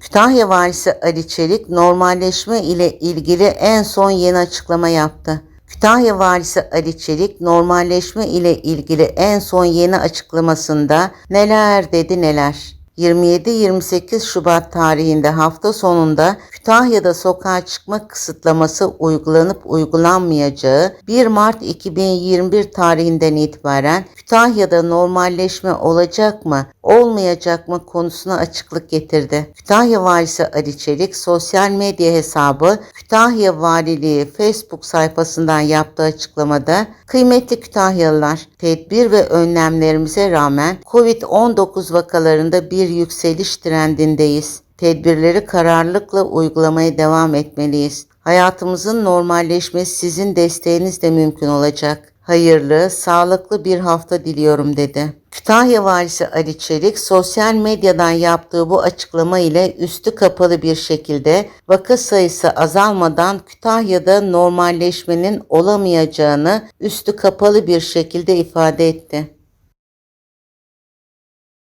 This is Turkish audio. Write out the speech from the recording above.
Kütahya Valisi Ali Çelik normalleşme ile ilgili en son yeni açıklama yaptı. Kütahya Valisi Ali Çelik normalleşme ile ilgili en son yeni açıklamasında neler dedi neler. 27-28 Şubat tarihinde hafta sonunda Kütahya'da sokağa çıkma kısıtlaması uygulanıp uygulanmayacağı 1 Mart 2021 tarihinden itibaren Kütahya'da normalleşme olacak mı, olmayacak mı konusuna açıklık getirdi. Kütahya Valisi Ali Çelik sosyal medya hesabı Kütahya Valiliği Facebook sayfasından yaptığı açıklamada kıymetli Kütahyalılar tedbir ve önlemlerimize rağmen Covid-19 vakalarında bir yükseliş trendindeyiz. Tedbirleri kararlılıkla uygulamaya devam etmeliyiz. Hayatımızın normalleşmesi sizin desteğinizle mümkün olacak. Hayırlı, sağlıklı bir hafta diliyorum dedi. Kütahya Valisi Ali Çelik sosyal medyadan yaptığı bu açıklama ile üstü kapalı bir şekilde vaka sayısı azalmadan Kütahya'da normalleşmenin olamayacağını üstü kapalı bir şekilde ifade etti.